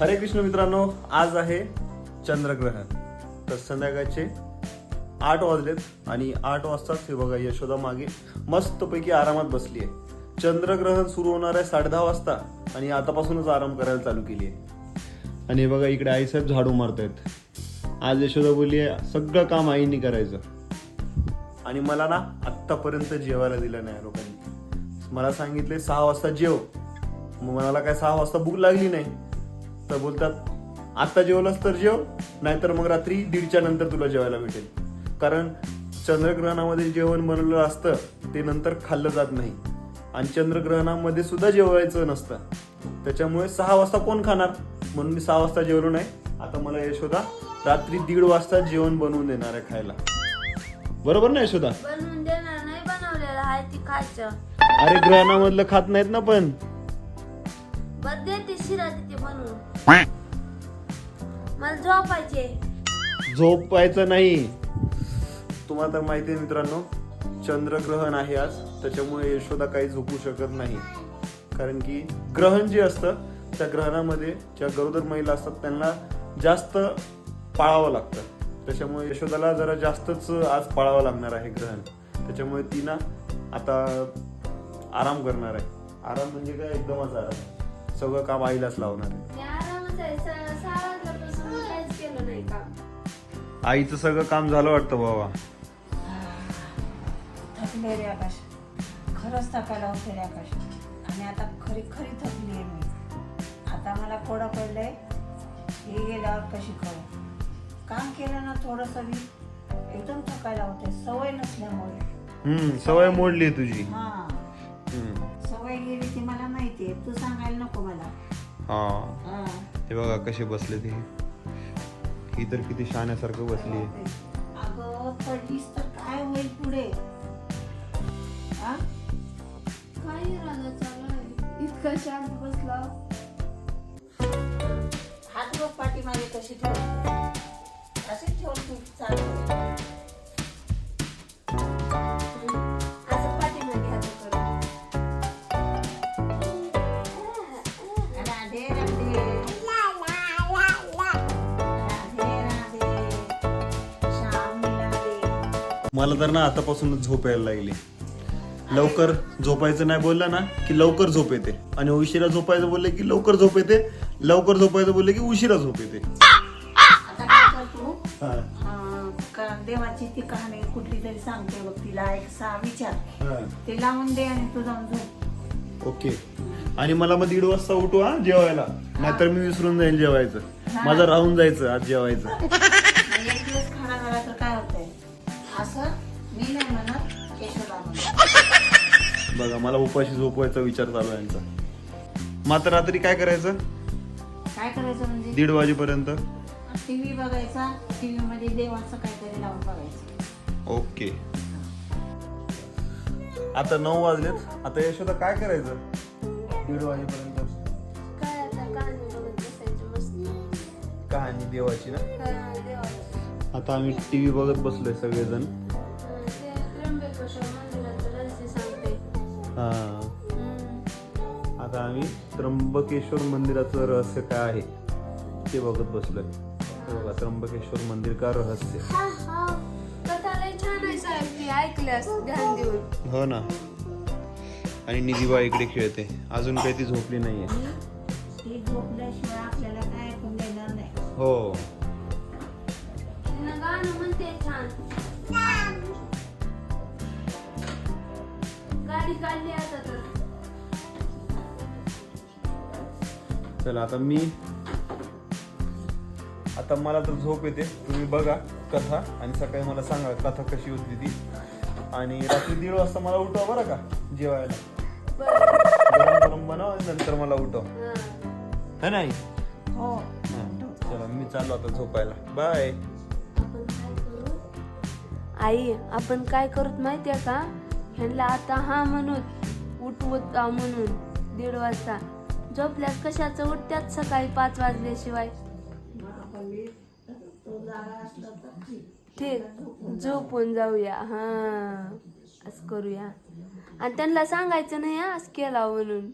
हरे कृष्ण मित्रांनो आज आहे चंद्रग्रहण. तर संध्याकाळचे आठ वाजलेत आणि आठ वाजताच हे बघा यशोदा मागे मस्तपैकी आरामात बसली आहे चंद्रग्रहण सुरू होणार आहे साडे दहा वाजता आणि आतापासूनच आराम करायला चालू केली आहे आणि हे बघा इकडे आईसाहेब झाडू मारतायत. आज यशोदा बोलली आहे सगळं काम आईने करायचं. आणि मला ना आत्तापर्यंत जेवायला दिलं नाही लोकांनी. मला सांगितले सहा वाजता जेव. मग मला काय सहा वाजता भूक लागली नाही. तर बोलतात आत्ता जेवलास तर जेव नाहीतर मग रात्री दीडच्या नंतर तुला जेवायला भेटेल. कारण चंद्रग्रहणामध्ये जेवण बनवलेलं असतं ते नंतर खाल्लं जात नाही. आणि चंद्रग्रहणामध्ये सुद्धा जेवायचं नसतं. त्याच्यामुळे सहा वाजता कोण खाणार? म्हणून मी सहा वाजता जेवलो नाही. आता मला यशोदा रात्री दीड वाजता जेवण बनवून देणार आहे खायला. बरोबर ना यशोदा? बनवून देणार नाही बनवलेलं आहे ती खायचं. अरे ग्रहणामधलं खात नाहीत ना पण. बर देते शिरा देते बनवून मला झोपायचे झोपायचं नाही. तुम्हाला तर माहिती आहे मित्रांनो चंद्रग्रहण आहे आज. त्याच्यामुळे यशोदा काही झोपू शकत नाही. कारण की ग्रहण जे असतं त्या ग्रहणामध्ये ज्या गरोदर महिला असतात त्यांना जास्त पाळावं लागतं. त्याच्यामुळे यशोदाला जरा जास्तच आज पाळावं लागणार आहे ग्रहण. त्याच्यामुळे ती ना आता आराम करणार आहे. आराम म्हणजे काय? एकदमच आराम सगळं काम आईलाच लावणार आहे. आईचं सगळं काम झालं वाटतं बाबा थकले रे आकाश. खरंच थकायला होते रे आकाश. आणि आता खरी खरी थकली आहे मी. आता मला कोडं पडलंय. हे गेल्यावर कशी करू? काम केलं ना थोडंसं एकदम थकायला होते. सवय नसल्यामुळे. हम्म सवय मोडली आहे तुझी. हा. ती मला माहिती आहे. तू सांगायला नको मला. हा. हा. हे बघा कसे बसले ते. ही तर किती शाण्यासारखं बसली आहे. अगं पडलीस तर काय होईल पुढे? हा? काय राजा चालू आहे? इतका शांत बसला. हात बघ पाठीमागे कशी ठेव अशी ठेवून तू चालू. मला तर ना आतापासूनच झोप यायला लागली. लवकर झोपायचं नाही बोललं ना की लवकर झोप येते. आणि उशिरा झोपायचं बोलले की लवकर झोप येते लवकर झोपायचं बोलले की उशिरा झोप येते. आता काय कर तू हा, अं, का- देवाची ती कहाणी कुठली तरी सांगते बघ तिला एक सा विचार. हा. ते लावून दे आणि तू जाऊन झोप. ओके. आणि मला मग दीड वाजता उठू हा जेवायला. नाहीतर मी विसरून जाईल जेवायचं. माझं राहून जायचं आज जेवायचं. एक दिवस खाना झाला तर असं मी नाही म्हणत केशवला म्हणत बघा मला उपाशी झोपवायचा विचार चालू आहे यांचा. आता रात्री काय करायचं? काय करायचं म्हणजे? दीड वाजेपर्यंत. टीव्ही बघायचा टीव्ही मध्ये देवाचं काहीतरी लावून बघायचं. ओके. आता नऊ वाजलेत. आता यशोदा काय करायचं? दीड वाजेपर्यंत. कहाणी देवाची ना? हा. आता आम्ही टीव्ही बघत बसलोय सगळेजण. हा. आता आम्ही त्र्यंबकेश्वर मंदिराचं रहस्य काय आहे ते बघत बसलोय. बघा त्र्यंबकेश्वर मंदिर का रहस्य? हा, हा. हो ना. आणि निधीबा इकडे खेळते. अजून काही ती झोपली नाहीये. हो. गाडी काढली आता तर. चला आता मी आता मला तर झोप येते. तुम्ही बघा कथा आणि सकाळी मला सांगा कथा कशी होती ती. आणि रात्री दीड वाजता मला उठवा बरं का जेवायला. बरं गरम बनव नंतर मला उठव. हा. है नाही? हो. चला मी चाललो आता झोपायला. बाय आई आपण काय करूत माहितीये का? ह्यांना आता हा म्हणून उठवत म्हणून दीड वाजता. झोपल्यास कशाचं उठत्यात? सकाळी पाच वाजल्याशिवाय. ठीक. झोपून जाऊया. हा असं करूया. आणि त्यांना सांगायचं नाही हा, असं केला म्हणून.